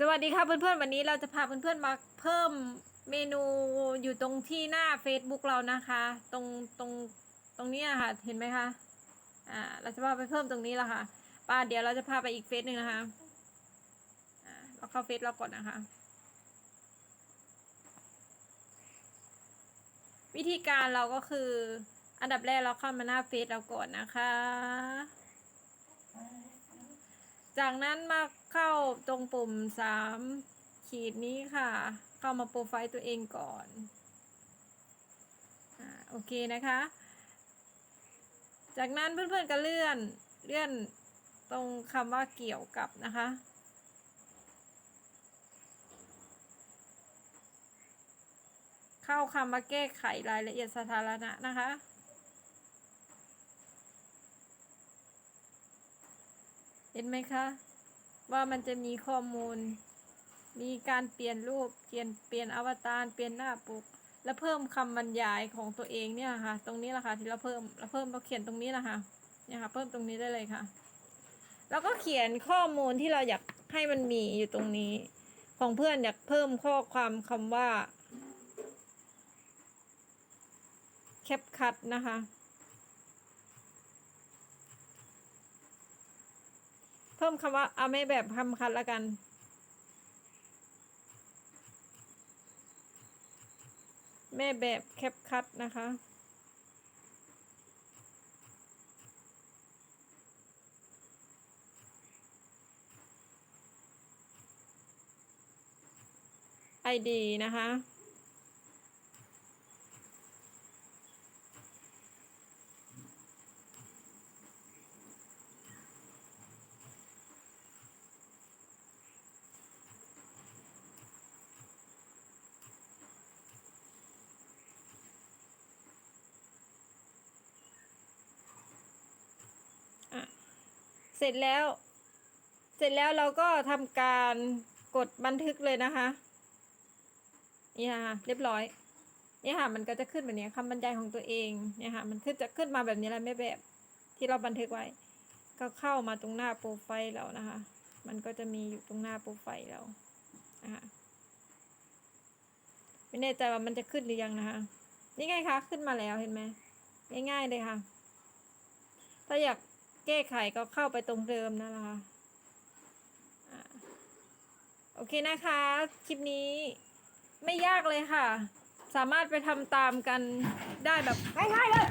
สวัสดีค่ะเพื่อนๆ วันนี้เราจะพาเพื่อนๆมาเพิ่มเมนูอยู่ตรงที่หน้า Facebook เรานะคะ ตรงตรงตรงนี้อะค่ะเห็นไหมคะอ่าเราจะพาไปเพิ่มตรงนี้ละค่ะป้าเดี๋ยวเราจะพาไปอีกเฟซหนึ่งนะคะอ่าเราเข้าเฟซเราก่อนนะคะ วิธีการเราก็คืออันดับแรกเราเข้ามาหน้าเฟซเราก่อนนะคะ จากนั้นมาเข้าตรงปุ่มสามขีดนี้ค่ะ เข้ามาโปรไฟล์ตัวเองก่อนอโอเคนะคะ จากนั้นเพื่อนๆก็เลื่อนเลื่อนตรงคำว่าเกี่ยวกับนะคะเข้าคำว่าแก้ไขรายละเอียดสาธารณะนะคะ เห็นไหมคะ ว่ามันจะมีข้อมูล มีการเปลี่ยนรูป เปลี่ยนเปลี่ยนอวตาร เปลี่ยนหน้าปก และเพิ่มคำบรรยายของตัวเองเนี่ยค่ะ ตรงนี้แหละค่ะที่เราเพิ่มเราเพิ่มเราเขียนตรงนี้แหละค่ะเนี่ยค่ะ เพิ่มตรงนี้ได้เลยค่ะ แล้วก็เขียนข้อมูลที่เราอยากให้มันมีอยู่ตรงนี้ ของเพื่อนอยากเพิ่มข้อความคำว่าแคปคัดนะคะ เพิ่มคำว่าเอาไม่แบบคำคัดละกัน แม่แบบแคปคัดนะคะ ID นะคะ เสร็จแล้ว เสร็จแล้วเราก็ทำการกดบันทึกเลยนะคะ นี่ค่ะ เรียบร้อย นี่ค่ะ มันก็จะขึ้นแบบนี้คำบรรยายของตัวเองเนี่ยค่ะ มันขึ้นจะขึ้นมาแบบนี้แหละไม่แบบที่เราบันทึกไว้ ก็เข้ามาตรงหน้าโปรไฟล์เรานะคะ มันก็จะมีอยู่ตรงหน้าโปรไฟล์เรานะคะไม่แน่ใจว่ามันจะขึ้นหรือยังนะคะ นี่ไงคะ ขึ้นมาแล้วเห็นไหมง่ายๆเลยค่ะ ถ้าอยาก แก้ไขก็เข้าไปตรงเดิมนั่นแหละค่ะโอเคนะคะ คลิปนี้ไม่ยากเลยค่ะ สามารถไปทำตามกันได้แบบง่ายๆเลย